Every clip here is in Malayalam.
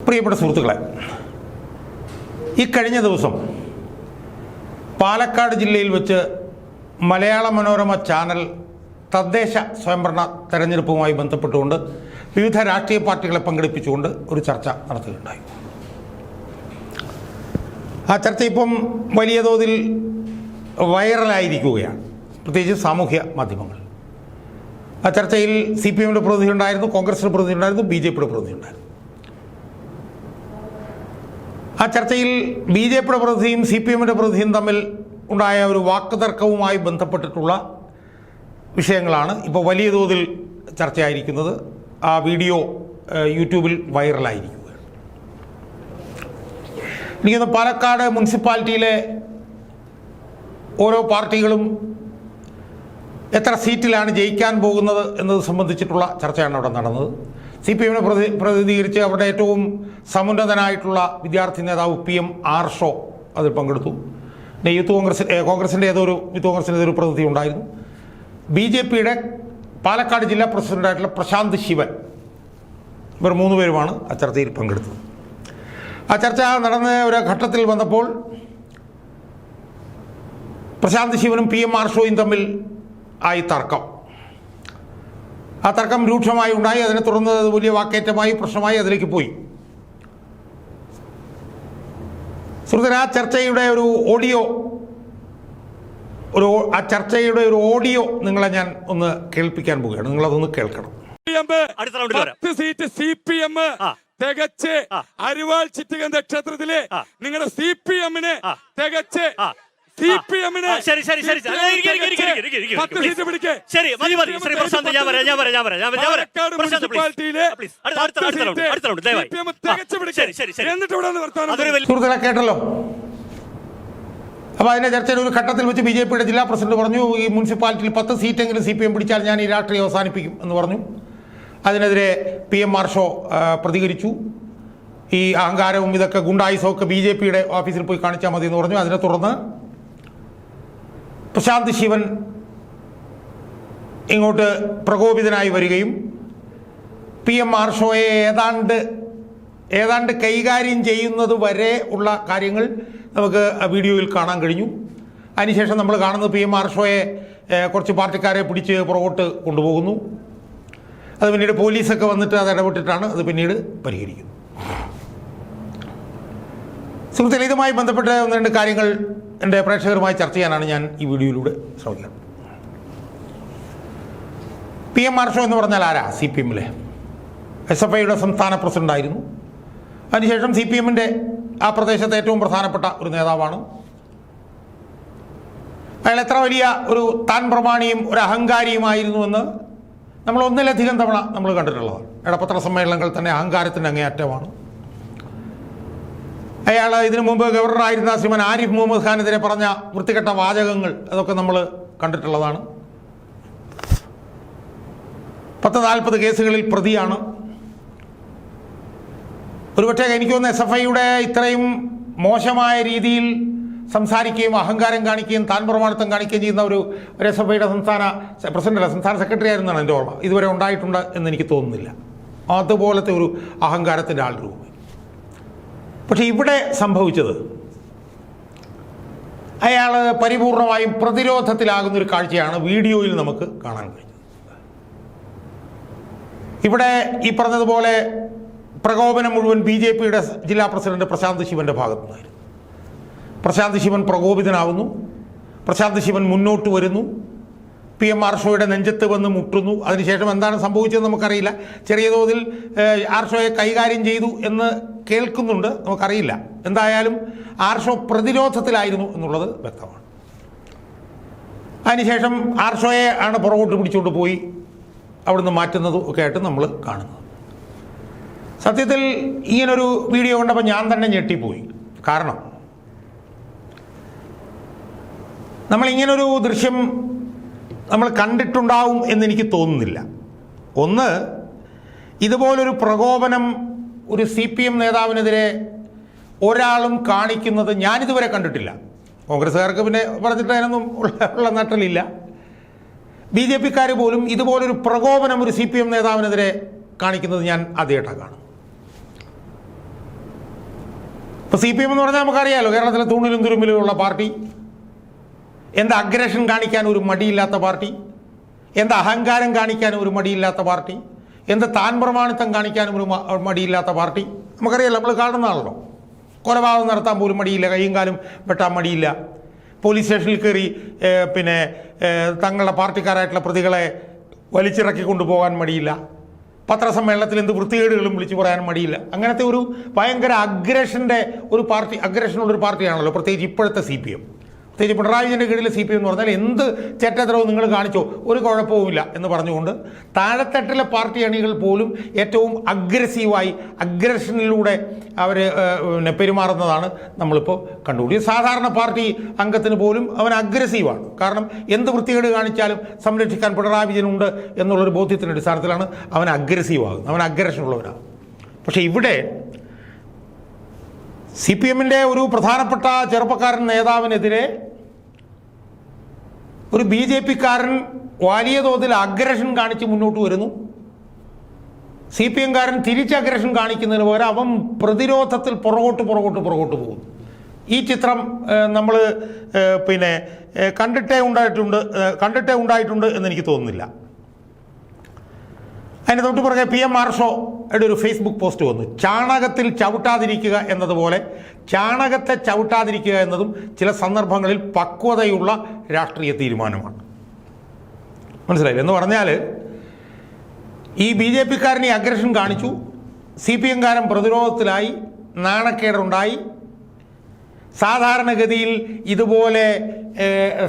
പ്രിയപ്പെട്ട സുഹൃത്തുക്കളെ ഈ കഴിഞ്ഞ ദിവസം പാലക്കാട് ജില്ലയിൽ വെച്ച് മലയാള മനോരമ ചാനൽ തദ്ദേശ സ്വയംഭരണ തെരഞ്ഞെടുപ്പുമായി ബന്ധപ്പെട്ടുകൊണ്ട് വിവിധ രാഷ്ട്രീയ പാർട്ടികളെ പങ്കെടുപ്പിച്ചുകൊണ്ട് ഒരു ചർച്ച നടത്തുകയുണ്ടായി. ആ ചർച്ച ഇപ്പം വലിയ തോതിൽ വൈറലായിരിക്കുകയാണ്. പ്രത്യേകിച്ച് സാമൂഹ്യ മാധ്യമങ്ങൾ. ആ ചർച്ചയിൽ സി പി എമ്മിന്റെ പ്രതിനിധി ഉണ്ടായിരുന്നു കോൺഗ്രസിന്റെ പ്രതിനിധി ഉണ്ടായിരുന്നു ബി ജെ പിയുടെ പ്രതിനിധി ഉണ്ടായിരുന്നു ആ ചർച്ചയിൽ ബി ജെ പിയുടെ പ്രതിനിധിയും സി പി എമ്മിന്റെ പ്രതിനിധിയും തമ്മിൽ ഉണ്ടായ ഒരു വാക്കുതർക്കവുമായി ബന്ധപ്പെട്ടിട്ടുള്ള വിഷയങ്ങളാണ് ഇപ്പോൾ വലിയ തോതിൽ ചർച്ചയായിരിക്കുന്നത്. ആ വീഡിയോ യൂട്യൂബിൽ വൈറലായിരിക്കുകയാണ്. എനിക്കൊന്ന് പാലക്കാട് മുനിസിപ്പാലിറ്റിയിലെ ഓരോ പാർട്ടികളും എത്ര സീറ്റിലാണ് ജയിക്കാൻ പോകുന്നത് എന്നത് സംബന്ധിച്ചിട്ടുള്ള ചർച്ചയാണ് അവിടെ നടന്നത്. സി പി എമ്മിനെ പ്രതി പ്രതിനിധീകരിച്ച് അവരുടെ ഏറ്റവും സമുന്നതനായിട്ടുള്ള വിദ്യാർത്ഥി നേതാവ് പി എം ആർഷോ അതിൽ പങ്കെടുത്തു. പിന്നെ യൂത്ത് കോൺഗ്രസ് കോൺഗ്രസിന്റെ കോൺഗ്രസിന്റെ ഏതൊരു യൂത്ത് കോൺഗ്രസിന്റെ ഏതൊരു പ്രതിനിധി ഉണ്ടായിരുന്നു. ബി ജെ പിയുടെ പാലക്കാട് ജില്ലാ പ്രസിഡന്റായിട്ടുള്ള പ്രശാന്ത് ശിവൻ ഇവർ മൂന്ന് പേരുമാണ് ആ ചർച്ചയിൽ പങ്കെടുത്തത്. ആ ചർച്ച നടന്ന ഒരു ഘട്ടത്തിൽ വന്നപ്പോൾ പ്രശാന്ത് ശിവനും പി എം ആർഷോയും തമ്മിൽ ആയി തർക്കം. ആ തർക്കം രൂക്ഷമായി ഉണ്ടായി. അതിനെ തുടർന്ന് അത് വലിയ വാക്കേറ്റമായി പ്രശ്നമായി അതിലേക്ക് പോയി. സുഹൃത്തിന് ആ ചർച്ചയുടെ ഒരു ഓഡിയോ ഒരു ആ ചർച്ചയുടെ ഒരു ഓഡിയോ നിങ്ങളെ ഞാൻ ഒന്ന് കേൾപ്പിക്കാൻ പോവുകയാണ്. നിങ്ങളതൊന്ന് കേൾക്കണം. പത്ത് സീറ്റ് സി പി എം തികച്ച് അരിവാൾ ചിറ്റകൻ നക്ഷത്രത്തിലെ നിങ്ങളുടെ സി പി എമ്മിനെ തികച്ച് ശരി ശരി ശരി പത്ത് സീറ്റ് പിടിക്കേ. ശരി മതി മതി. CPM ശ്രീ പ്രശാന്ത് ഞാൻ വരാം ഞാൻ വരാം ഞാൻ വരാം ഞാൻ വരാം, പ്രശാന്ത് please. അടുത്ത റൗണ്ട് അടുത്ത റൗണ്ട് ദയവായി. ശരി ശരി ശരി. എന്നിട്ട് ഇവിടെ സുഹൃത്തുക്കളെ കേട്ടല്ലോ? അപ്പോൾ അതിന്റെ ചർച്ചയിൽ ഒരു ഘട്ടത്തിൽ വെച്ച് ബി ജെ പിയുടെ ജില്ലാ പ്രസിഡന്റ് പറഞ്ഞു ഈ മുനിസിപ്പാലിറ്റിയിൽ പത്ത് സീറ്റെങ്കിലും സി പി എം പിടിച്ചാൽ ഞാൻ ഈ രാഷ്ട്രീയം അവസാനിപ്പിക്കും എന്ന് പറഞ്ഞു. അതിനെതിരെ പി എം മാർഷോ പ്രതികരിച്ചു. ഈ അഹങ്കാരവും ഇതൊക്കെ ഗുണ്ടായുസവും ഒക്കെ ബി ജെ പിയുടെ ഓഫീസിൽ പോയി കാണിച്ചാൽ മതി എന്ന് പറഞ്ഞു. അതിനെ തുടർന്ന് പ്രശാന്ത് ശിവൻ ഇങ്ങോട്ട് പ്രകോപിതനായി വരികയും പി എം ഷോയെ ഏതാണ്ട് ഏതാണ്ട് കൈകാര്യം ചെയ്യുന്നത് വരെ ഉള്ള കാര്യങ്ങൾ നമുക്ക് വീഡിയോയിൽ കാണാൻ കഴിഞ്ഞു. അതിനുശേഷം നമ്മൾ കാണുന്നത് പി എം ആർഷോയെ ഷോയെ കുറച്ച് പാർട്ടിക്കാരെ പിടിച്ച് പുറകോട്ട് കൊണ്ടുപോകുന്നു. അത് പിന്നീട് പോലീസൊക്കെ വന്നിട്ട് അത് ഇടപെട്ടിട്ടാണ് അത് പിന്നീട് പരിഹരിക്കുന്നത് സുഹൃത്തുക്കളെ ഇതുമായി ബന്ധപ്പെട്ട ഒന്ന് രണ്ട് കാര്യങ്ങൾ എന്റെ പ്രേക്ഷകരുമായി ചർച്ച ചെയ്യാനാണ് ഞാൻ ഈ വീഡിയോയിലൂടെ ശ്രമിക്കുന്നത്. പി എം ആർഷോ എന്ന് പറഞ്ഞാൽ ആരാ? സി പി എമ്മിലെ. എസ് എഫ് ഐയുടെ സംസ്ഥാന പ്രസിഡന്റായിരുന്നു അതിനുശേഷം സി പി എമ്മിന്റെ ആ പ്രദേശത്തെ ഏറ്റവും പ്രധാനപ്പെട്ട ഒരു നേതാവാണ്. അയാൾ എത്ര വലിയ ഒരു താൻ പ്രമാണിയും ഒരു അഹങ്കാരിയുമായിരുന്നുവെന്ന് നമ്മൾ ഒന്നിലധികം തവണ നമ്മൾ കണ്ടിട്ടുള്ളതാണ്. ഇടപത്ര സമ്മേളനങ്ങൾ തന്നെ അഹങ്കാരത്തിന്റെ അങ്ങേയറ്റമാണ്. അയാൾ ഇതിനു മുമ്പ് ഗവർണറായിരുന്ന ശ്രീമൻ ആരിഫ് മുഹമ്മദ് ഖാനെതിരെ പറഞ്ഞ വൃത്തികെട്ട വാചകങ്ങൾ അതൊക്കെ നമ്മൾ കണ്ടിട്ടുള്ളതാണ്. പത്ത് നാൽപ്പത് കേസുകളിൽ പ്രതിയാണ്. ഒരുപക്ഷെ എനിക്ക് തോന്നുന്നു എസ് എഫ് ഐയുടെ ഇത്രയും മോശമായ രീതിയിൽ സംസാരിക്കുകയും അഹങ്കാരം കാണിക്കുകയും താൻ പ്രമാണത്വം കാണിക്കുകയും ചെയ്യുന്ന ഒരു ഒരു എസ് എഫ് ഐയുടെ സംസ്ഥാന പ്രസിഡന്റ് സംസ്ഥാന സെക്രട്ടറി ആയിരുന്നാണ് എന്റെ ഓർമ്മ. ഇതുവരെ ഉണ്ടായിട്ടുണ്ട് എന്ന് എനിക്ക് തോന്നുന്നില്ല. അതുപോലത്തെ ഒരു അഹങ്കാരത്തിന്റെ ആൾ രൂപം പക്ഷെ ഇവിടെ സംഭവിച്ചത് അയാൾ പരിപൂർണമായും പ്രതിരോധത്തിലാകുന്ന ഒരു കാഴ്ചയാണ് വീഡിയോയിൽ നമുക്ക് കാണാൻ കഴിഞ്ഞത്. ഇവിടെ ഈ പറഞ്ഞതുപോലെ പ്രകോപനം മുഴുവൻ ബി ജെ പിയുടെ ജില്ലാ പ്രസിഡന്റ് പ്രശാന്ത് ശിവന്റെ ഭാഗത്തു നിന്നായിരുന്നു പ്രശാന്ത് ശിവൻ പ്രകോപിതനാവുന്നു. പ്രശാന്ത് ശിവൻ മുന്നോട്ട് വരുന്നു. പി എം ആർഷോയുടെ നെഞ്ചത്ത് വന്ന് മുട്ടുന്നു. അതിനുശേഷം എന്താണ് സംഭവിച്ചതെന്ന് നമുക്കറിയില്ല. ചെറിയ തോതിൽ ആർഷോയെ കൈകാര്യം ചെയ്തു എന്ന് കേൾക്കുന്നുണ്ട്. നമുക്കറിയില്ല. എന്തായാലും ആർഷോ പ്രതിരോധത്തിലായിരുന്നു എന്നുള്ളത് വ്യക്തമാണ്. അതിനുശേഷം ആർഷോയെ ആണ് പുറകോട്ട് പിടിച്ചുകൊണ്ട് പോയി അവിടുന്ന് മാറ്റുന്നതും ഒക്കെ ആയിട്ട് നമ്മൾ കാണുന്നത്. സത്യത്തിൽ ഇങ്ങനൊരു വീഡിയോ കണ്ടപ്പോൾ ഞാൻ തന്നെ ഞെട്ടിപ്പോയി. കാരണം നമ്മളിങ്ങനൊരു ദൃശ്യം നമ്മൾ കണ്ടിട്ടുണ്ടാവും എന്നെനിക്ക് തോന്നുന്നില്ല. ഒന്ന് ഇതുപോലൊരു പ്രകോപനം ഒരു സി പി എം നേതാവിനെതിരെ ഒരാളും കാണിക്കുന്നത് ഞാനിതുവരെ കണ്ടിട്ടില്ല. കോൺഗ്രസ്സുകാർക്ക് പിന്നെ പറഞ്ഞിട്ട് അതിനൊന്നും ഉള്ള നട്ടലില്ല ബി ജെ പിക്കാർ പോലും ഇതുപോലൊരു പ്രകോപനം ഒരു സി പി എം നേതാവിനെതിരെ കാണിക്കുന്നത് ഞാൻ ആദ്യമായിട്ടാണ് കാണും ഇപ്പോൾ സി പി എം എന്ന് പറഞ്ഞാൽ നമുക്കറിയാലോ കേരളത്തിലെ തൂണിലും തുരുമ്പിലുമുള്ള പാർട്ടി. എന്താ അഗ്രഷൻ കാണിക്കാൻ ഒരു മടിയില്ലാത്ത പാർട്ടി. എന്താ അഹങ്കാരം കാണിക്കാൻ ഒരു മടിയില്ലാത്ത പാർട്ടി. എന്ത് താൻ പ്രമാണിത്തം കാണിക്കാനും ഒരു മടിയില്ലാത്ത പാർട്ടി? നമുക്കറിയാം നമ്മൾ കാണുന്ന കാണുന്നതാണല്ലോ കൊലപാതകം നടത്താൻ പോലും മടിയില്ല കൈയും കാലും വെട്ടാൻ മടിയില്ല. പോലീസ് സ്റ്റേഷനിൽ കയറി പിന്നെ തങ്ങളുടെ പാർട്ടിക്കാരായിട്ടുള്ള പ്രതികളെ വലിച്ചിറക്കി കൊണ്ടുപോകാൻ മടിയില്ല. പത്രസമ്മേളനത്തിൽ എന്ത് വൃത്തികേടുകളും വിളിച്ചു പറയാൻ മടിയില്ല. അങ്ങനത്തെ ഒരു ഭയങ്കര അഗ്രഷന്റെ ഒരു പാർട്ടി അഗ്രഷനുള്ളൊരു പാർട്ടിയാണല്ലോ പ്രത്യേകിച്ച് ഇപ്പോഴത്തെ സി പി എം. പ്രത്യേകിച്ച് പിണറായി വിജയന്റെ കീഴിൽ സി പി എം എന്ന് പറഞ്ഞാൽ എന്ത് ചെറ്റത്തരവും നിങ്ങൾ കാണിച്ചോ? ഒരു കുഴപ്പവുമില്ല എന്ന് പറഞ്ഞുകൊണ്ട് താഴെത്തട്ടിലെ പാർട്ടി അണികൾ പോലും ഏറ്റവും അഗ്രസീവായി അഗ്രഷനിലൂടെ അവർ പിന്നെ പെരുമാറുന്നതാണ് നമ്മളിപ്പോൾ കണ്ടുപിടി സാധാരണ പാർട്ടി അംഗത്തിന് പോലും അവൻ അഗ്രസീവാണ് കാരണം എന്ത് വൃത്തികേട് കാണിച്ചാലും സംരക്ഷിക്കാൻ പിണറായി വിജയനുണ്ട് എന്നുള്ളൊരു ബോധ്യത്തിന്റെ അടിസ്ഥാനത്തിലാണ് അവൻ അഗ്രസീവ് ആകുന്നത്. അവൻ അഗ്രഷനുള്ളവനാണ് പക്ഷേ ഇവിടെ സി പി എമ്മിന്റെ ഒരു പ്രധാനപ്പെട്ട ചെറുപ്പക്കാരൻ നേതാവിനെതിരെ ഒരു ബി ജെ പിക്കാരൻ വലിയ തോതിൽ അഗ്രഷൻ കാണിച്ച് മുന്നോട്ട് വരുന്നു. സി പി എംകാരൻ തിരിച്ച് അഗ്രഷൻ കാണിക്കുന്നതിന് പകരം അവൻ പ്രതിരോധത്തിൽ പുറകോട്ട് പുറകോട്ട് പുറകോട്ട് പോകുന്നു. ഈ ചിത്രം നമ്മൾ പിന്നെ കണ്ടിട്ടേ ഉണ്ടായിട്ടുണ്ട് കണ്ടിട്ടേ ഉണ്ടായിട്ടുണ്ട് എന്ന് എനിക്ക് തോന്നുന്നില്ല. അതിന് തൊട്ട് പുറകെ പി എം മാർഷോയുടെ ഒരു ഫേസ്ബുക്ക് പോസ്റ്റ് വന്നു. ചാണകത്തിൽ ചവിട്ടാതിരിക്കുക എന്നതുപോലെ ചാണകത്തെ ചവിട്ടാതിരിക്കുക എന്നതും ചില സന്ദർഭങ്ങളിൽ പക്വതയുള്ള രാഷ്ട്രീയ തീരുമാനമാണ്. മനസ്സിലായില്ല? എന്ന് പറഞ്ഞാൽ ഈ ബി ജെ പിക്കാരൻ ഈ അഗ്രഷൻ കാണിച്ചു. സി പി എംകാരൻ പ്രതിരോധത്തിലായി നാണക്കേടുണ്ടായി. സാധാരണഗതിയിൽ ഇതുപോലെ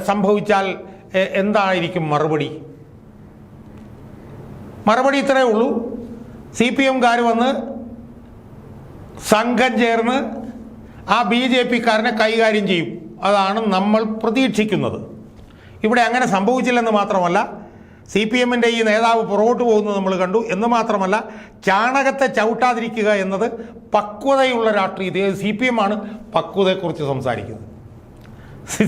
സംഭവിച്ചാൽ എന്തായിരിക്കും മറുപടി? മറുപടി ഇത്രയേ ഉള്ളൂ. സി പി എംകാർ വന്ന് സംഘം ചേർന്ന് ആ ബി ജെ പിക്കാരനെ കൈകാര്യം ചെയ്യും. അതാണ് നമ്മൾ പ്രതീക്ഷിക്കുന്നത്. ഇവിടെ അങ്ങനെ സംഭവിച്ചില്ലെന്ന് മാത്രമല്ല സി പി എമ്മിന്റെ ഈ നേതാവ് പുറകോട്ട് പോകുന്നത് നമ്മൾ കണ്ടു. എന്ന് മാത്രമല്ല ചാണകത്തെ ചവിട്ടാതിരിക്കുക എന്നത് പക്വതയുള്ള രാഷ്ട്രീയ സി പി എം ആണ് പക്വതയെക്കുറിച്ച് സംസാരിക്കുന്നത്.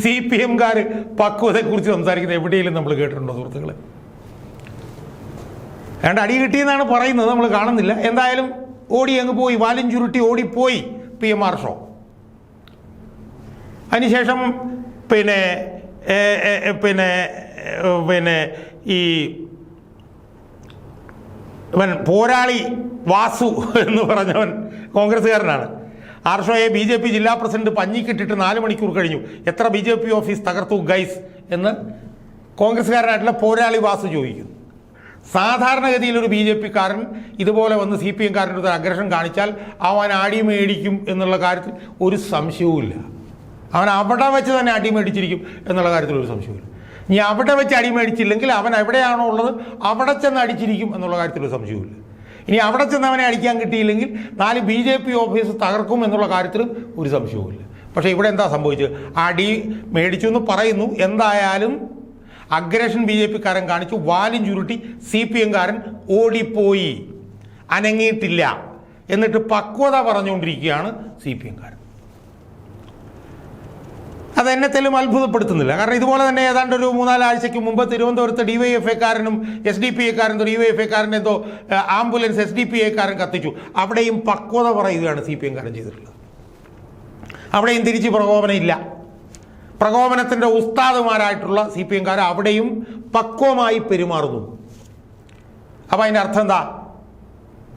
സി പി എംകാർ പക്വതയെക്കുറിച്ച് സംസാരിക്കുന്നത് എവിടെയെങ്കിലും നമ്മൾ കേട്ടിട്ടുണ്ടോ സുഹൃത്തുക്കളെ? ഏതാണ്ട് അടി കിട്ടിയെന്നാണ് പറയുന്നത് നമ്മൾ കാണുന്നില്ല. എന്തായാലും ഓടി അങ്ങ് പോയി വാലും ചുരുട്ടി ഓടിപ്പോയി പി എം ആർ ഷോ. അതിനുശേഷം പിന്നെ പിന്നെ പിന്നെ ഈ ഇവൻ പോരാളി വാസു എന്ന് പറഞ്ഞവൻ കോൺഗ്രസ്സുകാരനാണ്. ആർഷോയെ ബി ജെ പി ജില്ലാ പ്രസിഡന്റ് പഞ്ഞിക്കിട്ടിട്ട് നാല് മണിക്കൂർ കഴിഞ്ഞു. എത്ര ബി ജെ പി ഓഫീസ് തകർത്തു ഗൈസ് എന്ന് കോൺഗ്രസ്സുകാരനായിട്ടുള്ള പോരാളി വാസു ചോദിക്കുന്നു. സാധാരണഗതിയിൽ ഒരു ബി ജെ പിക്കാരൻ ഇതുപോലെ വന്ന് സി പി എംകാരന്റെ അടുത്ത് അഗ്രഷൻ കാണിച്ചാൽ അവൻ അടി മേടിക്കും എന്നുള്ള കാര്യത്തിൽ ഒരു സംശയവുമില്ല. അവൻ അവിടെ വെച്ച് തന്നെ അടി മേടിച്ചിരിക്കും എന്നുള്ള കാര്യത്തിൽ ഒരു സംശയവുമില്ല. ഇനി അവിടെ വെച്ച് അടി മേടിച്ചില്ലെങ്കിൽ അവൻ എവിടെയാണോ ഉള്ളത് അവിടെ ചെന്ന് അടിച്ചിരിക്കും എന്നുള്ള കാര്യത്തിൽ ഒരു സംശയവുമില്ല. ഇനി അവിടെ ചെന്ന് അവനെ അടിക്കാൻ കിട്ടിയില്ലെങ്കിൽ നാല് ബി ജെ പി ഓഫീസ് തകർക്കും എന്നുള്ള കാര്യത്തിലും ഒരു സംശയവുമില്ല. പക്ഷേ ഇവിടെ എന്താ സംഭവിച്ചത്? അടി മേടിച്ചു എന്ന് പറയുന്നു. എന്തായാലും അഗ്രഷൻ ബി ജെ പിക്കാരൻ കാണിച്ചു. വാലും ചുരുട്ടി സി പി എംകാരൻ ഓടിപ്പോയി. അനങ്ങിയിട്ടില്ല. എന്നിട്ട് പക്വത പറഞ്ഞുകൊണ്ടിരിക്കുകയാണ് സി പി എംകാരൻ. അത് എന്നെ തെല്ലും അത്ഭുതപ്പെടുത്തുന്നില്ല. കാരണം ഇതുപോലെ തന്നെ ഏതാണ്ട് ഒരു മൂന്നാലാഴ്ചയ്ക്ക് മുമ്പ് തിരുവനന്തപുരത്ത് ഡി വൈ എഫ് എക്കാരനും എസ് ഡി പി എക്കാരൻ ഡി വൈ എഫ് എക്കാരൻ എന്തോ ആംബുലൻസ് എസ് ഡി പി എക്കാരൻ കത്തിച്ചു. അവിടെയും പക്വത പറയുകയാണ് സി പി എംകാരൻ ചെയ്തിട്ടുള്ളത്. അവിടെയും തിരിച്ച് പ്രകോപനം ഇല്ല. പ്രകോപനത്തിന്റെ ഉസ്താദുമാരായിട്ടുള്ള സി പി എംകാർ അവിടെയും പക്വമായി പെരുമാറുന്നു. അപ്പോൾ അതിന്റെ അർത്ഥം എന്താ?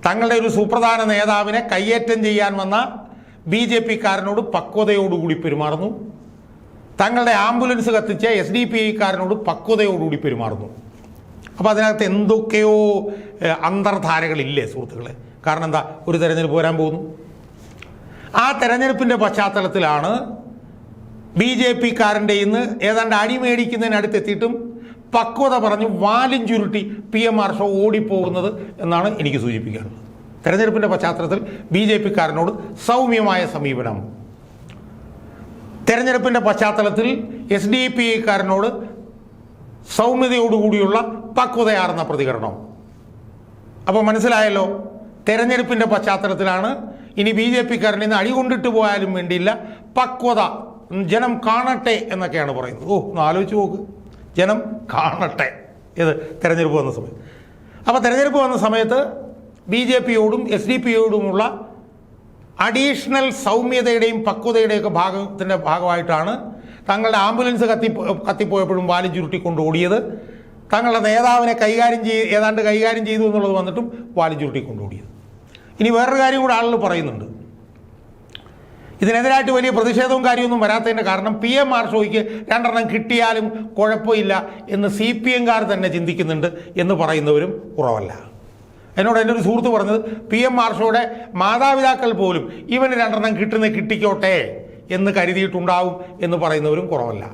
തങ്ങളുടെ ഒരു സുപ്രധാന നേതാവിനെ കയ്യേറ്റം ചെയ്യാൻ വന്ന ബി ജെ പിക്കാരനോട് പക്വതയോടുകൂടി പെരുമാറുന്നു. തങ്ങളുടെ ആംബുലൻസ് കത്തിച്ച എസ് ഡി പി ഐക്കാരനോട് പക്വതയോടുകൂടി പെരുമാറുന്നു. അപ്പോൾ അതിനകത്ത് എന്തൊക്കെയോ അന്തർധാരകളില്ലേ സുഹൃത്തുക്കളെ? കാരണം എന്താ? ഒരു തെരഞ്ഞെടുപ്പ് വരാൻ പോകുന്നു. ആ തെരഞ്ഞെടുപ്പിന്റെ പശ്ചാത്തലത്തിലാണ് ബി ജെ പിക്കാരന്റെ ഇന്ന് ഏതാണ്ട് അടിമേടിക്കുന്നതിനടുത്തെത്തിയിട്ടും പക്വത പറഞ്ഞ് വാലും ചുരുട്ടി പി എം ആർ ഷോ ഓടിപ്പോകുന്നത് എന്നാണ് എനിക്ക് സൂചിപ്പിക്കാനുള്ളത്. തെരഞ്ഞെടുപ്പിന്റെ പശ്ചാത്തലത്തിൽ ബി ജെ പിക്കാരനോട് സൗമ്യമായ സമീപനം. തെരഞ്ഞെടുപ്പിന്റെ പശ്ചാത്തലത്തിൽ എസ് ഡി പി ഐക്കാരനോട് സൗമ്യതയോടുകൂടിയുള്ള പക്വതയാർന്ന പ്രതികരണം. അപ്പോൾ മനസ്സിലായല്ലോ തെരഞ്ഞെടുപ്പിന്റെ പശ്ചാത്തലത്തിലാണ് ഇനി ബി ജെ പിക്കാരൻ ഇന്ന് അടികൊണ്ടിട്ട് പോയാലും വേണ്ടിയില്ല പക്വത ജനം കാണട്ടെ എന്നൊക്കെയാണ് പറയുന്നത്. ഓ ഒന്ന് ആലോചിച്ച് നോക്ക്. ജനം കാണട്ടെ. ഇത് തെരഞ്ഞെടുപ്പ് വന്ന സമയത്ത്. അപ്പോൾ തെരഞ്ഞെടുപ്പ് വന്ന സമയത്ത് ബി ജെ പിയോടും എസ് ഡി പിയോടുമുള്ള അഡീഷണൽ സൗമ്യതയുടെയും പക്വതയുടെയൊക്കെ ഭാഗത്തിന്റെ ഭാഗമായിട്ടാണ് തങ്ങളുടെ ആംബുലൻസ് കത്തി കത്തിപ്പോയപ്പോഴും വാലി ചുരുട്ടിക്കൊണ്ട് ഓടിയത്. തങ്ങളുടെ നേതാവിനെ കൈകാര്യം ചെയ്ത് ഏതാണ്ട് കൈകാര്യം ചെയ്തു എന്നുള്ളത് വന്നിട്ടും വാലി ചുരുട്ടിക്കൊണ്ട് ഓടിയത്. ഇനി വേറൊരു കാര്യം കൂടെ ആളുകൾ പറയുന്നുണ്ട്. ഇതിനെതിരായിട്ട് വലിയ പ്രതിഷേധവും കാര്യമൊന്നും വരാത്തതിന്റെ കാരണം പി എം ആർ ഷോയ്ക്ക് രണ്ടെണ്ണം കിട്ടിയാലും കുഴപ്പമില്ല എന്ന് സി പി എംകാർ തന്നെ ചിന്തിക്കുന്നുണ്ട് എന്ന് പറയുന്നവരും കുറവല്ല. എന്നോട് എന്റെ ഒരു സുഹൃത്ത് പറഞ്ഞത് പി എം ആർ ഷോയുടെ മാതാപിതാക്കൾ പോലും ഇവന് രണ്ടെണ്ണം കിട്ടുന്ന കിട്ടിക്കോട്ടെ എന്ന് കരുതിയിട്ടുണ്ടാവും എന്ന് പറയുന്നവരും കുറവല്ല.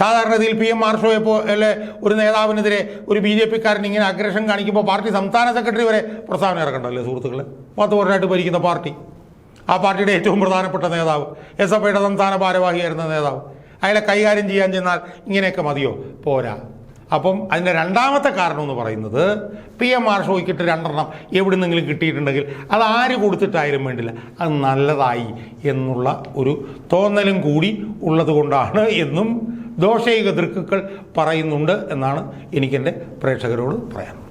സാധാരണഗതിയിൽ പി എം ആർ ഷോയെ പോലെ ഒരു നേതാവിനെതിരെ ഒരു ബി ജെ പിക്കാരൻ ഇങ്ങനെ അഗ്രഷൻ കാണിക്കുമ്പോൾ പാർട്ടി സംസ്ഥാന സെക്രട്ടറി വരെ പ്രസ്താവന ഇറക്കണ്ടല്ലേ സുഹൃത്തുക്കളെ? പത്ത് വർഷമായിട്ട് ഭരിക്കുന്ന പാർട്ടി. ആ പാർട്ടിയുടെ ഏറ്റവും പ്രധാനപ്പെട്ട നേതാവ്. എസ് എഫ് ഐയുടെ സംസ്ഥാന ഭാരവാഹിയായിരുന്ന നേതാവ്. അയാളെ കൈകാര്യം ചെയ്യാൻ ചെന്നാൽ ഇങ്ങനെയൊക്കെ മതിയോ? പോരാ. അപ്പം അതിന്റെ രണ്ടാമത്തെ കാരണം എന്ന് പറയുന്നത് പി എം ആർ ഷോയ്ക്കിട്ട് രണ്ടെണ്ണം എവിടെ നിന്നെങ്കിലും കിട്ടിയിട്ടുണ്ടെങ്കിൽ അത് ആര് കൊടുത്തിട്ടായാലും വേണ്ടില്ല. അത് നല്ലതായി എന്നുള്ള ഒരു തോന്നലും കൂടി ഉള്ളത് കൊണ്ടാണ് എന്നും ദോഷൈക ദൃക്കുക്കൾ പറയുന്നുണ്ട് എന്നാണ് എനിക്കെന്റെ പ്രേക്ഷകരോട് പറയാനുള്ളത്.